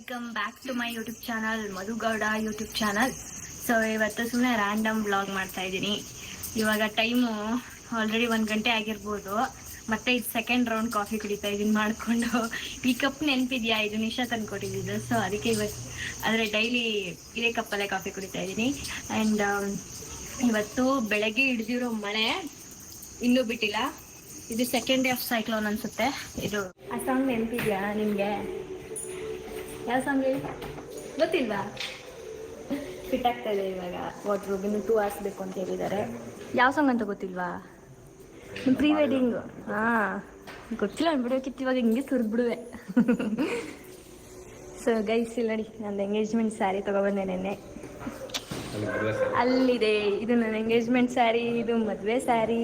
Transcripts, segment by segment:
Welcome back to my YouTube channel Madhu Gowda YouTube channel so ಇವತ್ತು ಸುಮ್ಮನೆ random blog ಮಾಡ್ತಾ ಇದ್ದೀನಿ. ಇವಾಗ ಟೈಮು ಆಲ್ರೆಡಿ ಒಂದು ಗಂಟೆ ಆಗಿರ್ಬೋದು. ಮತ್ತೆ ಇದು ಸೆಕೆಂಡ್ ರೌಂಡ್ ಕಾಫಿ ಕುಡಿತಾ ಇದ್ದೀನಿ ಮಾಡಿಕೊಂಡು. ಈ ಕಪ್ ನೆನಪಿದ್ಯಾ? ಇದು ನಿಶಾ ತಂದು ಕೊಟ್ಟಿದ್ದು. ಸೊ ಅದಕ್ಕೆ ಇವತ್ತು ಆದರೆ ಡೈಲಿ ಇದೇ ಕಪ್ಪಲ್ಲೇ ಕಾಫಿ ಕುಡಿತಾ ಇದ್ದೀನಿ. ಆ್ಯಂಡ್ ಇವತ್ತು ಬೆಳಗ್ಗೆ ಹಿಡ್ದಿರೋ ಮಳೆ ಇನ್ನೂ ಬಿಟ್ಟಿಲ್ಲ. ಇದು ಸೆಕೆಂಡ್ ಡೇ ಆಫ್ ಸೈಕ್ಲೋನ್ ಅನ್ಸುತ್ತೆ. ಇದು ಆ ಸಾಂಗ್ ನೆನಪಿದ್ಯಾ ನಿಮಗೆ? ಯಾವ ಸಾಂಗ್ ಹೇಳಿ ಗೊತ್ತಿಲ್ವಾ? ಫಿಟ್ ಆಗ್ತಾ ಇದೆ ಇವಾಗ ವಾಟ್ರ್ ಇನ್ನು ಟೂ ಅವರ್ಸ್ ಬೇಕು ಅಂತ ಹೇಳಿದ್ದಾರೆ. ಯಾವ ಸಾಂಗ್ ಅಂತ ಗೊತ್ತಿಲ್ವಾ? Pre wedding. ಹಾಂ. ಗೊತ್ತಿಲ್ಲ ಅನ್ಬಿಡೋಕಿತ್ತು ಇವಾಗ ಹಿಂಗೆ ಸುರಿದ್ಬಿಡುವೆ. ಸೊ ಗೈಸ್ ಇಲ್ಲ ನೋಡಿ ನಂದು ಎಂಗೇಜ್ಮೆಂಟ್ ಸ್ಯಾರಿ ತೊಗೊಬಂದೆ ನೆನ್ನೆ. ಅಲ್ಲಿದೆ. ಇದು ನನ್ನ ಎಂಗೇಜ್ಮೆಂಟ್ ಸ್ಯಾರಿ ಇದು ಮದುವೆ ಸ್ಯಾರಿ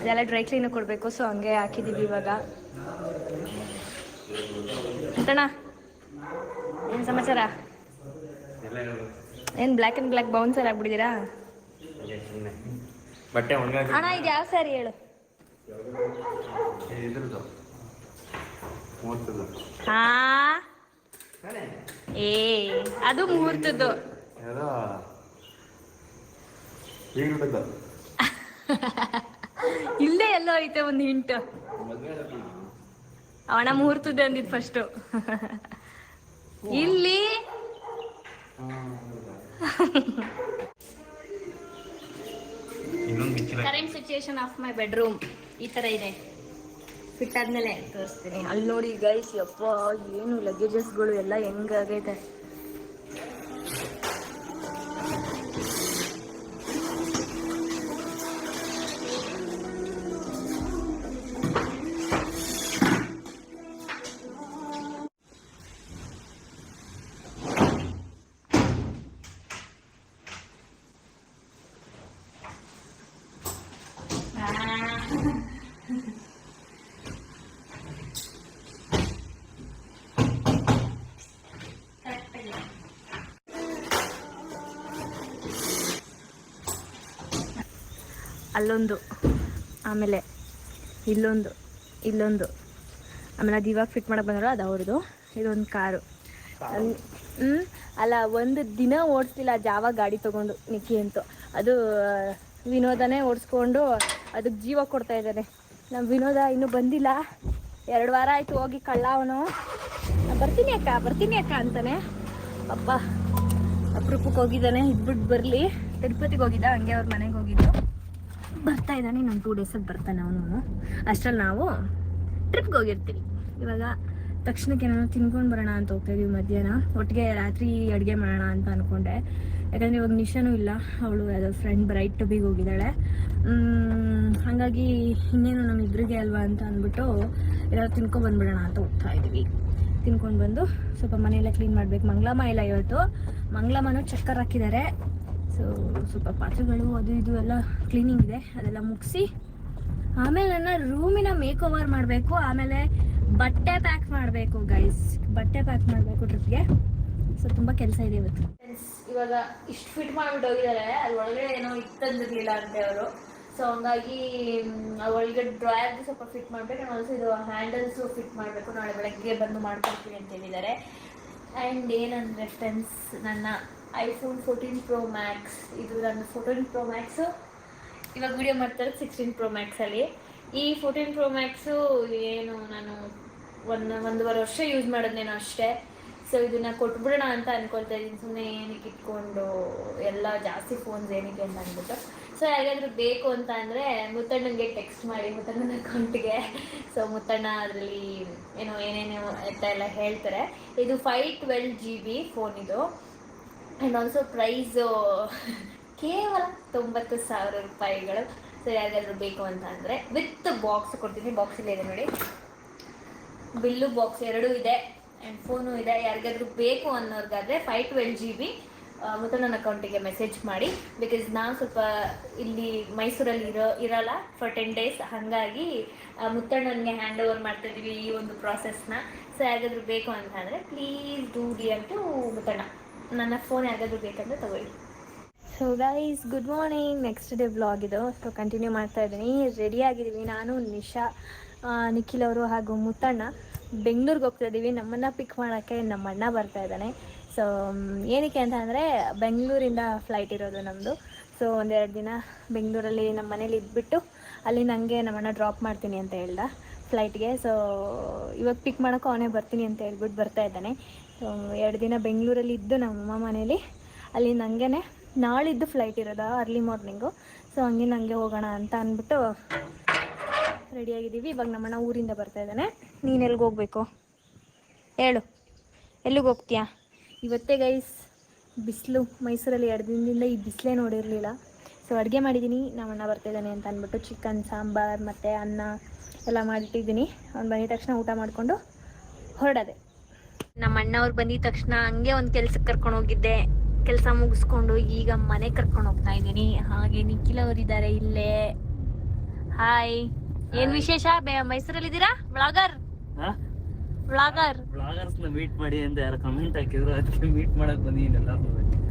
ಅದೆಲ್ಲ ಡ್ರೈ ಕ್ಲೀನ್ ಕೊಡಬೇಕು ಸೊ ಹಂಗೆ ಹಾಕಿದ್ದೀವಿ ಇವಾಗ. ಅಂತಣ್ಣ ಏನು ಸಮಾಚಾರ? ಏನು ಬ್ಲಾಕ್ ಅಂಡ್ ಬ್ಲಾಕ್ ಬೌನ್ಸರ್ ಆಗ್ಬಿಟ್ಟಿದ್ದೀರಾ? ಬಟ್ಟೆ ಅಣ್ಣ ಇದು ಯಾವ ಸ್ಯಾರಿ ಹೇಳು? ಹಾ? ಏ ಅದು ಮುಹೂರ್ತದ್ದು ಇಲ್ಲೇ ಎಲ್ಲೋ ಐತೆ ಒಂದು ಹಿಂಟ್ ಅವಣ ಮುಹೂರ್ತದ್ದು ಅಂದಿದ್ ಫಸ್ಟು ಇಲ್ಲಿ. Current situation of my bedroom ಈ ತರ ಇದೆ. ಫಿಟ್ ಆದ್ಮೇಲೆ ತೋರಿಸ್ತೀನಿ. ಅಲ್ಲಿ ನೋಡಿ ಗೈಸ್ ಯಪ್ಪ ಏನು ಲಗೇಜಸ್ಗಳು ಎಲ್ಲ ಹೆಂಗಾಗೈತೆ. ಅಲ್ಲೊಂದು ಆಮೇಲೆ ಇಲ್ಲೊಂದು ಇಲ್ಲೊಂದು. ಆಮೇಲೆ ಅದು ಇವಾಗ ಫಿಟ್ ಮಾಡಕ್ಕೆ ಬಂದ್ರ ಅದು ಅವ್ರದ್ದು. ಇದೊಂದು ಕಾರು. ಹ್ಮ್ ಅಲ್ಲ ಒಂದು ದಿನ ಓಡಿಸ್ತಿಲ್ಲ ಜಾವ ಗಾಡಿ ತಗೊಂಡು ನಿಕ್ಕಿ ಅಂತ. ಅದು ವಿನೋದನೇ ಓಡಿಸ್ಕೊಂಡು ಅದಕ್ಕೆ ಜೀವ ಕೊಡ್ತಾ ಇದ್ದಾನೆ. ನಮ್ಮ ವಿನೋದ ಇನ್ನೂ ಬಂದಿಲ್ಲ. ಎರಡು ವಾರ ಆಯಿತು ಹೋಗಿ ಕಳ್ಳ ಅವನು. ಬರ್ತೀನಿ ಅಕ್ಕ ಬರ್ತೀನಿ ಅಕ್ಕ ಅಂತಾನೆ. ಅಪ್ಪ, ಅಪರೂಪಕ್ಕೆ ಹೋಗಿದ್ದಾನೆ, ಇದ್ಬಿಟ್ಟು ಬರಲಿ. ತಿರುಪತಿಗೆ ಹೋಗಿದ್ದ, ಹಂಗೆ ಅವ್ರ ಮನೆಗೆ ಹೋಗಿದ್ದು. ಬರ್ತಾ ಇದ್ದಾನೆ, ಇನ್ನೊಂದು ಟೂ ಡೇಸಲ್ಲಿ ಬರ್ತಾನೆ ಅವನು. ಅಷ್ಟರಲ್ಲಿ ನಾವು ಟ್ರಿಪ್ಗೆ ಹೋಗಿರ್ತೀವಿ. ಇವಾಗ ತಕ್ಷಣಕ್ಕೆ ಏನಾದ್ರು ತಿನ್ಕೊಂಡು ಬರೋಣ ಅಂತ ಹೋಗ್ತಾ ಇದೀವಿ ಮಧ್ಯಾಹ್ನ. ಒಟ್ಟಿಗೆ ರಾತ್ರಿ ಅಡುಗೆ ಮಾಡೋಣ ಅಂತ ಅನ್ಕೊಂಡೆ. ಯಾಕಂದರೆ ಇವಾಗ ನಿಶಾನೂ ಇಲ್ಲ. ಅವಳು ಯಾವುದೋ ಫ್ರೆಂಡ್ ಬ್ರೈಟ್ ಟುಬಿಗೆ ಹೋಗಿದ್ದಾಳೆ. ಮ್, ಹಾಗಾಗಿ ಇನ್ನೇನು ನಮ್ಮಿಬ್ಬರಿಗೆ ಅಲ್ವಾ ಅಂತ ಅಂದ್ಬಿಟ್ಟು ಏನಾದ್ರು ತಿನ್ಕೊಂಡು ಬಂದ್ಬಿಡೋಣ ಅಂತ ಹೋಗ್ತಾ ಇದೀವಿ. ತಿನ್ಕೊಂಡು ಬಂದು ಸ್ವಲ್ಪ ಮನೆಯೆಲ್ಲ ಕ್ಲೀನ್ ಮಾಡ್ಬೇಕು. ಮಂಗ್ಲಮ್ಮ ಇಲ್ಲ ಇವತ್ತು. ಮಂಗ್ಲಮ್ಮನೂ ಚಕ್ಕರ್ ಹಾಕಿದ್ದಾರೆ. ಸೊ ಸ್ವಲ್ಪ ಪಾತ್ರೆಗಳು ಅದು ಇದು ಎಲ್ಲ ಕ್ಲೀನಿಂಗ್ ಇದೆ. ಅದೆಲ್ಲ ಮುಗಿಸಿ ಆಮೇಲೆ ನನ್ನ ರೂಮಿನ ಮೇಕ್ ಓವರ್ ಮಾಡಬೇಕು. ಆಮೇಲೆ ಬಟ್ಟೆ ಪ್ಯಾಕ್ ಮಾಡಬೇಕು ಗೈಸ್ ಬಟ್ಟೆ ಪ್ಯಾಕ್ ಮಾಡಬೇಕು ಟ್ರಿಪ್ಗೆ ಸೊ ತುಂಬ ಕೆಲಸ ಇದೆ ಇವತ್ತು. ಇವಾಗ ಇಷ್ಟು ಫಿಟ್ ಮಾಡಿಬಿಟ್ಟು ಹೋಗಿದ್ದಾರೆ. ಅಲ್ಲಿ ಒಳಗಡೆ ಏನೋ ಇತ್ತಂದಿರಲಿಲ್ಲ ಅಂತೆ ಅವರು. ಸೊ ಹಂಗಾಗಿ ಒಳಗೆ ಡ್ರಾಯರ್ ಸ್ವಲ್ಪ ಫಿಟ್ ಮಾಡಬೇಕು. ಆಲ್ಸೋ ಇದು ಹ್ಯಾಂಡಲ್ಸು ಫಿಟ್ ಮಾಡಬೇಕು. ನಾಳೆ ಬೆಳಗ್ಗೆ ಬಂದು ಮಾಡ್ಕೊಡ್ತೀನಿ ಅಂತ ಹೇಳಿದ್ದಾರೆ. ಆ್ಯಂಡ್ ಏನಂದರೆ ಫ್ರೆಂಡ್ಸ್ ನನ್ನ ಐಫೋನ್ ಫೋರ್ಟೀನ್ ಪ್ರೋ ಮ್ಯಾಕ್ಸ್ ಇದು ನನ್ನ ಫೋರ್ಟೀನ್ ಪ್ರೋ ಮ್ಯಾಕ್ಸು ಇವಾಗ ವಿಡಿಯೋ ಮಾಡ್ತಾರೆ ಸಿಕ್ಸ್ಟೀನ್ ಪ್ರೋ ಮ್ಯಾಕ್ಸಲ್ಲಿ ಈ ಫೋರ್ಟೀನ್ ಪ್ರೋ ಮ್ಯಾಕ್ಸು ಏನು ನಾನು ಒಂದು, ಒಂದೂವರೆ ವರ್ಷ ಯೂಸ್ ಮಾಡೋದೇನೋ ಅಷ್ಟೇ. ಸೊ ಇದನ್ನ ಕೊಟ್ಬಿಡೋಣ ಅಂತ ಅನ್ಕೊಳ್ತಾ ಇದ್ದೀನಿ ಸುಮ್ಮನೆ ಏನಕ್ಕೆ ಇಟ್ಕೊಂಡು ಎಲ್ಲ ಜಾಸ್ತಿ ಫೋನ್ಸ್ ಏನಕ್ಕೆ ಅಂತ ಅಂದ್ಬಿಟ್ಟು ಸೊ ಯಾರಾದರೂ ಬೇಕು ಅಂತ ಅಂದರೆ ಮುತ್ತಣ್ಣನಿಗೆ ಟೆಕ್ಸ್ಟ್ ಮಾಡಿ, ಮುತ್ತಣ್ಣನ ಅಕೌಂಟಿಗೆ. ಸೊ ಮುತ್ತಣ್ಣ ಅದರಲ್ಲಿ ಏನೋ ಏನೇನೋ ಅಂತ ಎಲ್ಲ ಹೇಳ್ತಾರೆ. ಇದು five twelve G B phone ಇದು. ಆ್ಯಂಡ್ ಆಲ್ಸೋ ಪ್ರೈಸು ಕೇವಲ ತೊಂಬತ್ತು ಸಾವಿರ ರೂಪಾಯಿಗಳು. ಸೊ ಯಾರಿಗಾದ್ರೂ ಬೇಕು ಅಂತ ಅಂದರೆ ವಿತ್ ಬಾಕ್ಸ್ ಕೊಡ್ತೀನಿ. ಬಾಕ್ಸಲ್ಲಿ ಇದೆ ನೋಡಿ. ಬಿಲ್ಲು ಬಾಕ್ಸ್ ಎರಡೂ ಇದೆ ಆ್ಯಂಡ್ ಫೋನು ಇದೆ. ಯಾರಿಗಾದ್ರೂ ಬೇಕು ಅನ್ನೋರ್ಗಾದ್ರೆ ಫೈವ್ ಟ್ವೆಲ್ ಜಿ ಬಿ ಮತ್ತು ನನ್ನ ಅಕೌಂಟಿಗೆ ಮೆಸೇಜ್ ಮಾಡಿ. ಬಿಕಾಸ್ ನಾನು ಸ್ವಲ್ಪ ಇಲ್ಲಿ ಮೈಸೂರಲ್ಲಿ ಇರೋ, ಇರಲ್ಲ. ಫಾರ್ ಟೆನ್ ಡೇಸ್ ಹಾಗಾಗಿ ಮುತ್ತಣ್ಣನಿಗೆ ಹ್ಯಾಂಡ್ ಓವರ್ ಮಾಡ್ತಾಯಿದ್ದೀವಿ ಈ ಒಂದು ಪ್ರಾಸೆಸ್ನ ಸೊ ಯಾರಿಗಾದ್ರೂ ಬೇಕು ಅಂತ ಅಂದರೆ ಪ್ಲೀಸ್ ಡೂ ಡಿ ಅಂಟು ಮುತ್ತಣ್ಣ. ನನ್ನ ಫೋನ್ ಯಾರಿಗಾದ್ರೂ ಬೇಕಂದ್ರೆ ತಗೊಳ್ಳಿ. So guys good morning next day vlog ಇದು. ಸೊ ಕಂಟಿನ್ಯೂ ಮಾಡ್ತಾ ಇದ್ದೀನಿ. ರೆಡಿ ಆಗಿದ್ದೀವಿ ನಾನು, ನಿಶಾ ನಿಖಿಲ್ ಅವರು ಹಾಗೂ ಮುತ್ತಣ್ಣ. ಬೆಂಗಳೂರಿಗೆ ಹೋಗ್ತಾ ಇದ್ದೀವಿ. ನಮ್ಮನ್ನ ಪಿಕ್ ಮಾಡೋಕ್ಕೆ ನಮ್ಮ ಅಣ್ಣ ಬರ್ತಾ ಇದ್ದಾನೆ. ಸೊ ಏನಕ್ಕೆ ಅಂತ ಅಂದರೆ ಬೆಂಗಳೂರಿಂದ ಫ್ಲೈಟ್ ಇರೋದು ನಮ್ಮದು ಸೊ ಒಂದೆರಡು ದಿನ ಬೆಂಗಳೂರಲ್ಲಿ ನಮ್ಮ ಮನೇಲಿ ಇದ್ಬಿಟ್ಟು ಅಲ್ಲಿ ನನಗೆ ನಮ್ಮಣ್ಣ ಡ್ರಾಪ್ ಮಾಡ್ತೀನಿ ಅಂತ ಹೇಳ್ದ ಫ್ಲೈಟ್ಗೆ ಸೊ ಇವಾಗ ಪಿಕ್ ಮಾಡೋಕ್ಕೂ ಅವನೇ ಬರ್ತೀನಿ ಅಂತ ಹೇಳ್ಬಿಟ್ಟು ಬರ್ತಾ ಇದ್ದಾನೆ. ಸೊ ಎರಡು ದಿನ ಬೆಂಗಳೂರಲ್ಲಿ ಇದ್ದು ನಮ್ಮಮ್ಮ ಮನೇಲಿ. ಅಲ್ಲಿ ನನಗೆ ನಾಳಿದ್ದು ಫ್ಲೈಟ್ ಇರೋದ? ಅರ್ಲಿ ಮಾರ್ನಿಂಗು ಸೊ ಹಂಗೆ ನನಗೆ ಹೋಗೋಣ ಅಂತ ಅಂದ್ಬಿಟ್ಟು ರೆಡಿಯಾಗಿದ್ದೀವಿ ಇವಾಗ ನಮ್ಮಣ್ಣ ಊರಿಂದ ಬರ್ತಾ ಇದ್ದಾನೆ. ನೀನು ಎಲ್ಲಿಗೆ ಹೋಗ್ಬೇಕು? ಹೇಳು. ಎಲ್ಲಿಗೆ ಹೋಗ್ತೀಯಾ? ಇವತ್ತೇ ಗೈಸ್ ಬಿಸಿಲು. ಮೈಸೂರಲ್ಲಿ ಎರಡು ದಿನದಿಂದ ಈ ಬಿಸಿಲೇ ನೋಡಿರಲಿಲ್ಲ. ಸೊ ಅಡುಗೆ ಮಾಡಿದ್ದೀನಿ. ನಮ್ಮಣ್ಣ ಬರ್ತಾ ಇದ್ದಾನೆ ಅಂತ ಅಂದ್ಬಿಟ್ಟು ಚಿಕನ್ ಸಾಂಬಾರು ಮತ್ತು ಅನ್ನ ಎಲ್ಲ ಮಾಡಿಟ್ಟಿದ್ದೀನಿ. ಅವ್ನು ಬಂದಿದ ತಕ್ಷಣ ಊಟ ಮಾಡಿಕೊಂಡು ಹೊರಡದೆ. ನಮ್ಮ ಅಣ್ಣವ್ರು ಬಂದಿದ ತಕ್ಷಣ ಹಂಗೆ ಒಂದು ಕೆಲ್ಸಕ್ಕೆ ಕರ್ಕೊಂಡು ಹೋಗಿದ್ದೆ. ಕೆಲಸ ಮುಗಿಸ್ಕೊಂಡು ಈಗ ಮನೆ ಕರ್ಕೊಂಡು ಹೋಗ್ತಾ ಇದ್ದೀನಿ. ಹಾಗೆ ನಿಖಿಲ್ ಅವರಿದ್ದಾರೆ ಇಲ್ಲೇ. ಹಾಯ್ ಏನ್ ವಿಶೇಷ? ಮೈಸೂರಲ್ಲಿ ಇದ್ದೀರಾ ಬ್ಲಾಗರ್ ಬ್ಲಾಗರ್ ಬ್ಲಾಗರ್ಸ್ ಮೀಟ್ ಮಾಡಿ ಅಂತ ಯಾರು ಕಮೆಂಟ್ ಹಾಕಿದ್ರು ಅದಕ್ಕೆ ಮೀಟ್ ಮಾಡಕ್ ಬಂದಿದ್ದೀನಿ ಎಲ್ಲಾರ್ನೂ.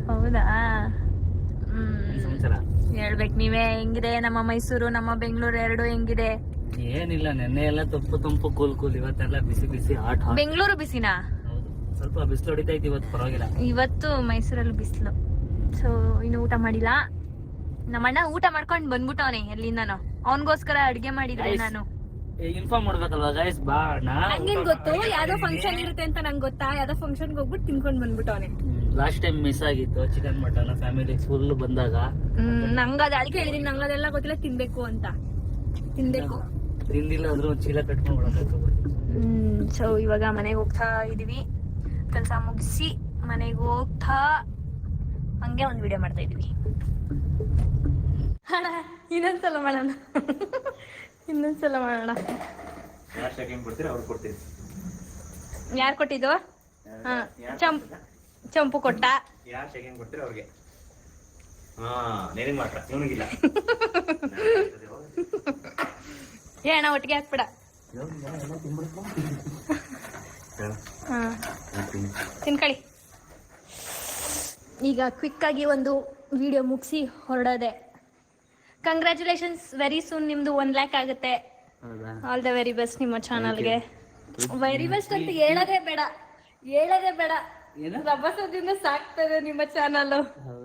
ಹೌದಾ? ಹೇಳ್ಬೇಕು ನೀವೇ. ಹೆಂಗಿದೆ ನಮ್ಮ ಮೈಸೂರು ನಮ್ಮ ಬೆಂಗಳೂರು ಎರಡು ಹೆಂಗಿದೆ? ಏನಿಲ್ಲ ನೆನ್ನೆ ಎಲ್ಲ ತಂಪು ತಂಪು ಕೂಲ್ ಕೂಲ್ ಇವತ್ತೆಲ್ಲ ಬಿಸಿ ಬಿಸಿ ಹಾಟ್ ಬೆಂಗಳೂರು ಬಿಸಿನಾ? ಸ್ವಲ್ಪ ಬಿಸಿಲು ಹೊಡಿತಾ ಇತ್ತು ಇವತ್ತು ಪರವಾಗಿಲ್ಲ. ಇವತ್ತು ಮೈಸೂರಲ್ಲಿ ಬಿಸಿಲು. ಸೊ ಇನ್ನು ಊಟ ಮಾಡಿಲ್ಲ. ನಮ್ಮಣ್ಣ ಊಟ ಮಾಡ್ಕೊಂಡು ಬಂದ್ಬಿಟ್ಟವನೆ ಎಲ್ಲಿಂದನೋ. ಅವನಿಗೋಸ್ಕರ ಅಡ್ಗೆ ಮಾಡಿದ್ರೆ Guys. ನಾನು. ಇನ್ಫಾರ್ಮ್ ಮಾಡ್ಬೇಕಲ್ವಾ ಗೈಸ್ ಬಾ ನಂಗೇನ್ ಗೊತ್ತು? ಯಾವ್ದೋ ಫಂಕ್ಷನ್ ಇರುತ್ತೆ ಅಂತ ನಂಗೆ ಗೊತ್ತಾ? ಯಾವ್ದೋ ಫಂಕ್ಷನ್ ಹೋಗ್ಬಿಟ್ಟು ತಿನ್ಕೊಂಡ್ ಬಂದ್ಬಿಟ್ಟವನೆ ಲಾಸ್ಟ್ ಟೈಮ್ ಮಿಸ್ ಆಗಿತ್ತು ಚಿಕನ್ ಮಟನ್ ಫ್ಯಾಮಿಲಿ ಫುಲ್ ಬಂದಾಗ. ಹ್ಮ್ ನಂಗ ಅದ ಅದಕ್ಕೆ ಹೇಳಿದೀನಿ ನಂಗೆ ಅದೆಲ್ಲ ಗೊತ್ತಿಲ್ಲ ತಿನ್ಬೇಕು ಅಂತ. ತಿನ್ಬೇಕು. ತಿಂದಿಲ್ಲ ಅಂದ್ರೆ ಒಂದ್ ಚೀಲ ಕಟ್ಕೊಂಡು ಒಳಗಾಗ್ಬಿಡ್ತೀವಿ ಹ್ಮ್ ಸೊ ಇವಾಗ ಮನೆಗೆ ಹೋಗ್ತಾ ಇದೀವಿ. ಕೆಲಸ ಮುಗಿಸಿ ಮನೆಗೆ ಹೋಗ್ತಾ ಹಂಗೆ ಒಂದು ವಿಡಿಯೋ ಮಾಡ್ತಾ ಇದೀವಿ. ಅಣ್ಣ ಇನ್ನೊಂದ್ಸಲ ಮಾಡೋಣ. ಇನ್ನೊಂದ್ಸಲ ಮಾಡೋಣ. ಯಾರು ಕೊಟ್ಟಿದ್ದು? ಹಾ ಚಂಪ್ ಚಂಪು ಕೊಟ್ಟ. ಏನ ಏ ಅಣ್ಣ ಒಟ್ಟಿಗೆ ಹಾಕ್ಬಿಡ. ಹಾ. ತಿನ್ಕೊಳ್ಳಿ ಈಗ ಕ್ವಿಕ್ ಆಗಿ ಒಂದು ವಿಡಿಯೋ ಮುಗಿಸಿ ಹೊರಡೋದೆ. ಕಂಗ್ರ್ಯಾಚುಲೇಷನ್ಸ್ ವೆರಿ ಸೂನ್ ನಿಮ್ದು ಒನ್ ಲ್ಯಾಕ್ ಆಗುತ್ತೆ. ಆಲ್ ದ ವೆರಿ ಬೆಸ್ಟ್ ನಿಮ್ಮ ಚಾನಲ್ಗೆ ವೆರಿ ಬೆಸ್ಟ್ ಅಂತ ಹೇಳೋದೇ ಬೇಡ. ಹೇಳೋದೇ ಬೇಡ. ಏನು? ರಭಸದಿಂದ ಸಾಕ್ತದೆ ನಿಮ್ಮ ಚಾನಲ್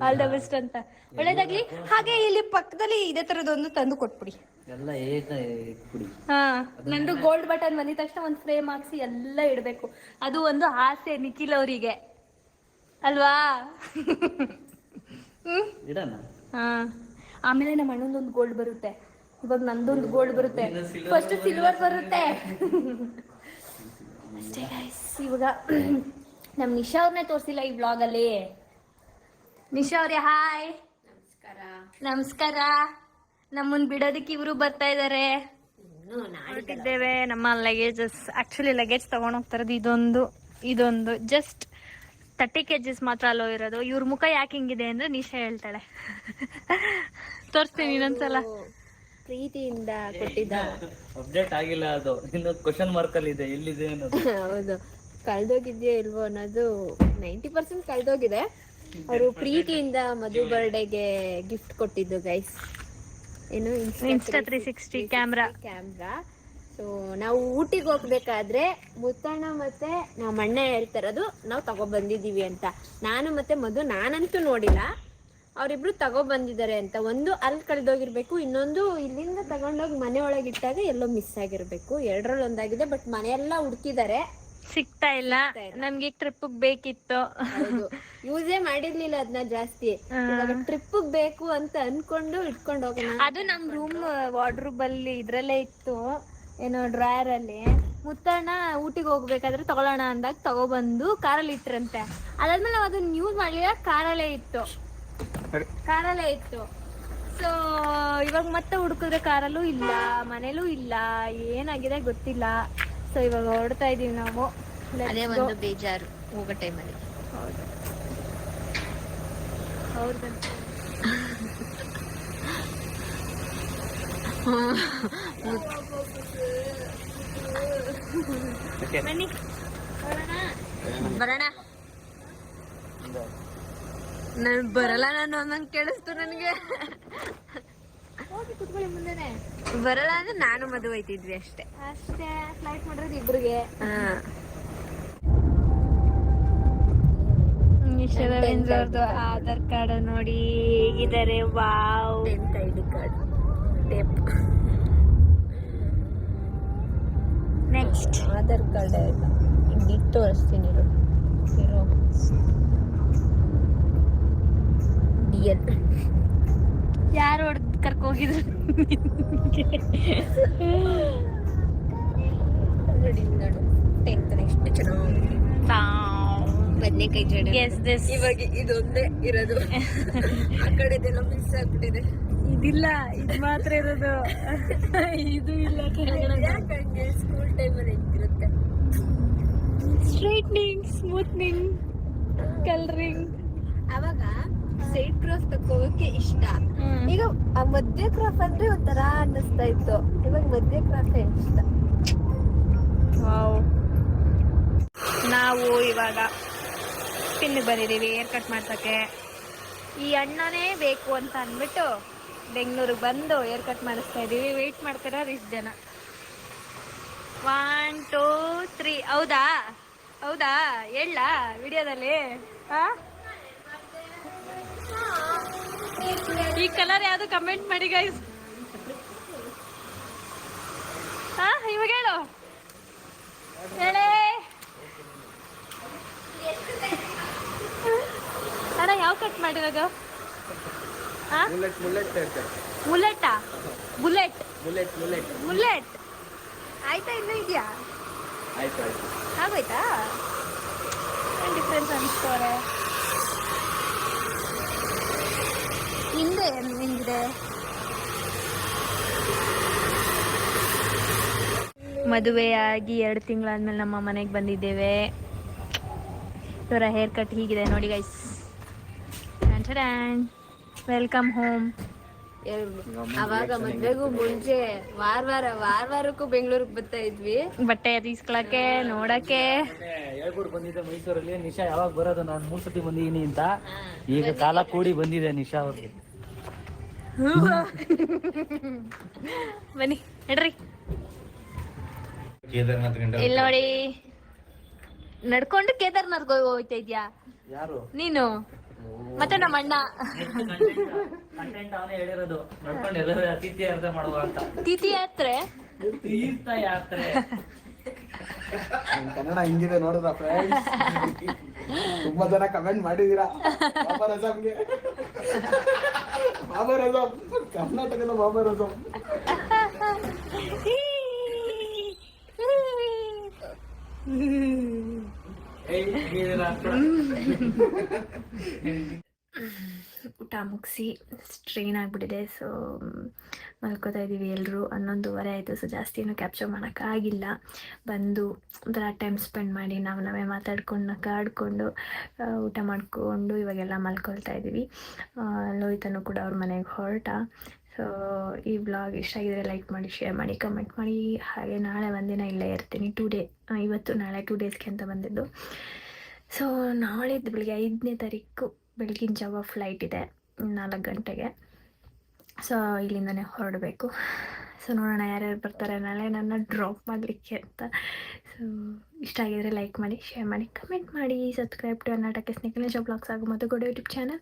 ಆಲ್ ದ ಬೆಸ್ಟ್ ಅಂತ. ಒಳ್ಳೇದಾಗ್ಲಿ. ಹಾಗೆ ಇಲ್ಲಿ ಪಕ್ಕದಲ್ಲಿ ಇದೇ ತರದೊಂದು ತಂದು ಕೊಟ್ಬಿಡಿ. ಎಲ್ಲ ಹಾ ನಂದು ಗೋಲ್ಡ್ ಬಟನ್ ಬಂದಿದ ತಕ್ಷಣ ಒಂದು ಫ್ರೇಮ್ ಹಾಕ್ಸಿ ಎಲ್ಲ ಇಡಬೇಕು. ಅದು ಒಂದು ಆಸೆ ನಿಖಿಲ್ ಅವರಿಗೆ. ಅಲ್ವಾ? ಹಾ. ಆಮೇಲೆ ನಮ್ಮ ಅಣ್ಣಂದೊಂದು ಗೋಲ್ಡ್ ಬರುತ್ತೆ. ಇವಾಗ ನಂದೊಂದು ಗೋಲ್ಡ್ ಬರುತ್ತೆ. ಫಸ್ಟ್ ಸಿಲ್ವರ್ ಬರುತ್ತೆ. ಅಷ್ಟೇ. ಇವಾಗ ನಮ್ಮ ನಿಶಾ ಅವ್ರನ್ನೇ ತೋರಿಸಿಲ್ಲ ಈ ವ್ಲಾಗ್ ಅಲ್ಲಿ. ನಿಶಾ ಅವ್ರೆ ಹಾಯ್ ನಮಸ್ಕಾರ. ನಮ್ಮನ್ ಬಿಡೋದಕ್ಕೆ ಇವರು ಬರ್ತಾ ಇದ್ದಾರೆ ಹೊರಟಿದ್ದೇವೆ ನಮ್ಮ ಲಗೇಜಸ್ ಆಕ್ಚುಲಿ ಲಗೇಜ್ ತಗೊಂಡ್ ಹೋಗ್ತಾರದು ಇದೊಂದು ಇದೊಂದು ಜಸ್ಟ್ ತರ್ಟಿ ಕೆ ಜಿಸ್ ಮಾತ್ರ ಅಲ್ಲೋ ಇರೋದು. ಇವ್ರ ಮುಖ ಯಾಕೆ ಹಿಂಗಿದೆ ಅಂದ್ರೆ ನಿಶಾ ಹೇಳ್ತಾಳೆ. ತೋರಿಸ್ತೀನಿ ಇನ್ನೊಂದ್ಸಲ. ಪ್ರೀತಿಯಿಂದ ಕೊಟ್ಟಿದ್ದ. ಅಪ್ಡೇಟ್ ಆಗಿಲ್ಲ ಅದು. ಇನ್ನು ಕ್ವಶನ್ ಮಾರ್ಕ್ ಅಲ್ಲಿ ಇದೆ. ಎಲ್ಲಿದೆ ಅನ್ನೋದು. ಹೌದು. ಕಳ್ದೋಗಿದ್ಯೋ ಇಲ್ವೋ ಅನ್ನೋದು ನೈಂಟಿ ಪರ್ಸೆಂಟ್ ಕಳ್ದೋಗಿದೆ. ಅವರು ಪ್ರೀತಿಯಿಂದ ಮಧು ಬರ್ಡೇಗೆ ಗಿಫ್ಟ್ ಕೊಟ್ಟಿದ್ದು ಗೈಸ್ ಏನು Insta three sixty camera camera so ನಾವು ಊಟಿಗೆ ಹೋಗ್ಬೇಕಾದ್ರೆ ಮುತ್ತಣ್ಣ ಮತ್ತೆ ನಮ್ಮ ಅಣ್ಣ ಹೇಳ್ತಾರದು ನಾವು ತಗೊ ಬಂದಿದೀವಿ ಅಂತ. ನಾನು ಮತ್ತೆ ಮಧು ನಾನಂತೂ ನೋಡಿಲ್ಲ. ಅವರಿಬ್ರು ತಗೊ ಬಂದಿದ್ದಾರೆ ಅಂತ. ಒಂದು ಅಲ್ಲಿ ಕಳೆದೋಗಿರ್ಬೇಕು ಇನ್ನೊಂದು ಇಲ್ಲಿಂದ ತಗೊಂಡೋಗಿ ಮನೆ ಒಳಗಿಟ್ಟಾಗ ಎಲ್ಲೋ ಮಿಸ್ ಆಗಿರ್ಬೇಕು. ಎರಡರಲ್ಲಿ ಒಂದಾಗಿದೆ ಬಟ್ ಮನೆಯೆಲ್ಲ ಹುಡುಕಿದ್ದಾರೆ. ಸಿಗ್ತಾ ಇಲ್ಲ. ನಮ್ಗೆ ಟ್ರಿಪ್ ಬೇಕಿತ್ತು. ಹೌದು. ಯೂಸೇ ಮಾಡಿರ್ಲಿಲ್ಲ ಅದನ್ನ ಜಾಸ್ತಿ. ಇವಾಗ ಟ್ರಿಪ್ ಬೇಕು ಅಂತ ಅನ್ಕೊಂಡು ಇಟ್ಕೊಂಡು ಹೋಗೋಣ ಅದು ನಮ್ ರೂಮ್ ವಾರ್ಡ್ರೂಬ್ ಅಲ್ಲಿ ಇದ್ರಲ್ಲೇ ಇತ್ತು. ಏನೋ ಡ್ರಾಯರ್ ಅಲ್ಲಿ. ಮುತ್ತಣ್ಣ ಊಟಿಗೆ ಹೋಗ್ಬೇಕಾದ್ರೆ ತಗೊಳ್ಳೋಣ ಅಂದಾಗ ತಗೊಬಂದು ಕಾರಲ್ಲಿ ಇಟ್ರಂತೆ. ಅದಾದ್ಮೇಲೆ ನಾವು ಅದನ್ನ ಯೂಸ್ ಮಾಡ್ಲಿಲ್ಲ ಕಾರಲ್ಲೇ ಇತ್ತು. ಕಾರಲ್ಲೇ ಇತ್ತು. ಸೊ ಇವಾಗ ಮತ್ತೆ ಹುಡುಕಿದ್ರೆ ಕಾರಲ್ಲೂ ಇಲ್ಲ ಮನೇಲೂ ಇಲ್ಲ ಏನಾಗಿದೆ ಗೊತ್ತಿಲ್ಲ. ಸೊ ಇವಾಗ ಹೊರಡ್ತಾ ಇದೀವಿ ನಾವು. ಅದೇ ಒಂದು ಬೇಜಾರು ಹೋಗೋ ಟೈಮಲ್ಲಿ. ಹೌದು. ಹೌದು ಬನ್ನಿ. ಬರೋಣ. ನಾನು ಬರಲ್ಲ ನಾನು ಒಂದಂಗೆ ಕೇಳಿಸ್ತು ನನಗೆ. ಕುತ್ಕೊಳ್ಳಿ ಮುಂದೆನೆ. ಬರಲ್ಲ ಅಂದ್ರೆ ನಾನು ಮದುವೆ ಹೋಯ್ತಿದ್ವಿ ಅಷ್ಟೇ. ಅಷ್ಟೇ ಫ್ಲೈಟ್ ಮಾಡಿರೋದು ಇಬ್ರಿಗೆ. ಅವ್ರದ್ದು ಆಧಾರ್ ಕಾರ್ಡ್ ನೋಡಿ ಹೇಗಿದ್ದಾರೆ. Wow. Tenth I D card? Tape next Aadhaar card ಇಲ್ಲ ತೋರಿಸ್ತೀನಿ ಇರು. ಇರು. ಡಿ ಎಲ್ ಯಾರು ಹೊಡೆದ್ ಕರ್ಕೊ ಹೋಗಿದ್ರು? ನೋಡಿ ನೋಡು. ಟೆಂತ್ ಎಷ್ಟು ಚೆನ್ನಾಗಿ ಬದನೆಕಾಯಿ ಜಡ. ಇವಾಗ ಇದೊಂದೇ ಇರೋದು. ಆ ಕಡೆದೆಲ್ಲ ಮಿಸ್ ಆಗ್ಬಿಟ್ಟಿದೆ. ಇದಿಲ್ಲ ಇದು ಮಾತ್ರ ಇರೋದು. ಇದು ಇಲ್ಲ ಯಾಕಂಗೆ ಸ್ಕೂಲ್ ಟೈಮಲ್ಲಿ ಇರುತ್ತೆ ಸ್ಟ್ರೈಟ್ನಿಂಗ್ ಸ್ಮೂತ್ನಿಂಗ್ ಕಲರಿಂಗ್ ಅವಾಗ ಸೈಡ್ ಕ್ರಾಸ್ ತಕೋಕೆ ಇಷ್ಟ. ಈಗ ಆ ಮಧ್ಯ ಕ್ರಾಸ್ ಅಂದ್ರೆ ಒಂಥರ ಅನ್ನಿಸ್ತಾ ಇತ್ತು. ಇವಾಗ ಮಧ್ಯ ಕ್ರಾಸ್ ಇಷ್ಟ? ನಾವು ಇವಾಗ ಪಿನ್ ಬಂದಿದ್ದೀವಿ ಏರ್ ಕಟ್ ಮಾಡ್ಸಕ್ಕೆ ಈ ಅಣ್ಣನೇ ಬೇಕು ಅಂತ ಅಂದ್ಬಿಟ್ಟು ಬೆಂಗಳೂರಿಗೆ ಬಂದು ಏರ್ ಕಟ್ ಮಾಡಿಸ್ತಾ ಇದ್ದೀವಿ. ವೆಯ್ಟ್ ಮಾಡ್ತೀರಾ? ಇಷ್ಟು ಜನ. ಒನ್ ಟೂ ತ್ರೀ ಹೌದಾ? ಹೌದಾ? ಹೇಳ ವಿಡಿಯೋದಲ್ಲಿ. ಆ? ಈ ಕಲರ್ ಯಾವುದು ಕಮೆಂಟ್ ಮಾಡಿ ಗೈಸ್ ಹಾ ಇವಾಗ ಹೇಳು. ಹೇಳೇ. ಅಣ್ಣ ಯಾವ ಕಟ್ ಮಾಡಿರೋದು? Bullet bullet bullet bullet bullet bullet ಆಯ್ತಾ ಇನ್ನೂ ಇದೆಯಾ? ಆಗೋಯ್ತಾ? ಡಿಫ್ರೆನ್ಸ್ ಅನಿಸ್ತವ್ರೆ ಹಿಂದೆ ಹೆಂಗಿದೆ? ಮದುವೆಯಾಗಿ ಎರಡು ತಿಂಗಳಾದ್ಮೇಲೆ ನಮ್ಮ ಮನೆಗೆ ಬಂದಿದ್ದೇವೆ. ಇವರ ಹೇರ್ ಕಟ್ ಹೀಗಿದೆ ನೋಡಿ ಗೈಸ್ ವೆಲ್ಕಮ್ ಹೋಮ್ ಅವಾಗ ಮದ್ವೆಗೂ ಮುಂಚೆ ವಾರ ವಾರ ವಾರ ವಾರಕ್ಕೂ ಬೆಂಗಳೂರಿಗೆ ಬರ್ತಾ ಇದ್ವಿ. ಬಟ್ಟೆ ತೀಸ್ಕೊಳಕ್ಕೆ ನೋಡಕ್ಕೆ. ಬಂದಿದ್ದೆ ಮೈಸೂರಲ್ಲಿ. ನಿಶಾ ಯಾವಾಗ ಬರೋದು? ನಾನು ಮೂರ್ ಸತಿ ಬಂದಿದ್ದೀನಿ ಅಂತ. ಈಗ ಕಾಲ ಕೂಡಿ ಬಂದಿದೆ ನಿಶಾ ಅವ್ರಿಗೆ. ಬನ್ನಿ ನಡ್ರಿ. ಕೇದಾರ್ನಾಥ್ ಗಂಡ ಇಲ್ಲಿ ನೋಡಿ. ನಡ್ಕೊಂಡು ಕೇದಾರ್ನಾಥ್ ಹೋಗ್ತಾ ಇದ್ಯಾ? ಯಾರು? ನೀನು? ಮತ್ತೆ ನಮ್ಮ ಅಣ್ಣ. ಕಂಟೆಂಟ್ ಅವನೇ ಹೇಳಿರೋದು. ನಡ್ಕೊಂಡು ಎಲ್ಲರೂ ಅತಿಥಿ ಅರ್ಥ ಮಾಡುವ ಅಂತ. ತಿಥಿ ಯಾತ್ರೆ? ತೀರ್ಥ ಯಾತ್ರೆ. ಕನ್ನಡ ಹಿಂಗಿದೆ ನೋಡಿದ್ರ ಫ್ರೆಂಡ್ಸ್ ತುಂಬಾ ಜನ ಕಮೆಂಟ್ ಮಾಡಿದೀರಾ? ಬಾಬಾ ರಜಾಮ್ಗೆ. ಬಾಬಾ ರಜಾಮ್. ಕರ್ನಾಟಕದ ಬಾಬಾ ರಜಾಮ್? ಊಟ ಮುಗಿಸಿ ಸ್ಟ್ರೈನ್ ಆಗಿಬಿಟ್ಟಿದೆ ಸೊ ಮಲ್ಕೋತಾ ಇದ್ದೀವಿ ಎಲ್ಲರೂ ಹನ್ನೊಂದುವರೆ ಆಯಿತು ಸೊ ಜಾಸ್ತಿ ಏನು ಕ್ಯಾಪ್ಚರ್ ಮಾಡೋಕ್ಕಾಗಿಲ್ಲ ಬಂದು ಒಂಥರ ಟೈಮ್ ಸ್ಪೆಂಡ್ ಮಾಡಿ ನಾವು ನಾವೇ ಮಾತಾಡ್ಕೊಂಡು, ನಕ್ಕಾಡ್ಕೊಂಡು ಊಟ ಮಾಡಿಕೊಂಡು ಇವಾಗೆಲ್ಲ ಮಲ್ಕೊಳ್ತಾ ಇದ್ದೀವಿ ಲೋಹಿತನು ಕೂಡ ಅವ್ರ ಮನೆಗೆ ಹೊರಟ. ಸೊ ಈ ಬ್ಲಾಗ್ ಇಷ್ಟ ಆಗಿದ್ರೆ ಲೈಕ್ ಮಾಡಿ ಶೇರ್ ಮಾಡಿ ಕಮೆಂಟ್ ಮಾಡಿ. ಹಾಗೆ ನಾಳೆ ಒಂದಿನ ಇಲ್ಲೇ ಇರ್ತೀನಿ. ಟೂ ಡೇ ಇವತ್ತು ನಾಳೆ ಟೂ ಡೇಸ್ಗೆ ಅಂತ ಬಂದಿದ್ದು. ಸೊ ನಾಳೆದ್ದು ಬೆಳಿಗ್ಗೆ ಐದನೇ ತಾರೀಕು ಬೆಳಗಿನ ಜಾವ ಫ್ಲೈಟ್ ಇದೆ, ನಾಲ್ಕು ಗಂಟೆಗೆ. ಸೊ, ಇಲ್ಲಿಂದನೇ ಹೊರಡಬೇಕು. ಸೊ, ನೋಡೋಣ ಯಾರ್ಯಾರು ಬರ್ತಾರೆ ನಾಳೆ ನನ್ನ ಡ್ರಾಪ್ ಮಾಡಲಿಕ್ಕೆ ಅಂತ. ಸೊ, ಇಷ್ಟ ಆಗಿದ್ರೆ ಲೈಕ್ ಮಾಡಿ ಶೇರ್ ಮಾಡಿ ಕಮೆಂಟ್ ಮಾಡಿ ಸಬ್ಸ್ಕ್ರೈಬ್ ಟು ಸ್ನೇಕ್ ಬ್ಲಾಗ್ಸ್ ಆಗೋ ಮತ್ತು ಗೋಡೆ ಯೂಟ್ಯೂಬ್ ಚಾನಲ್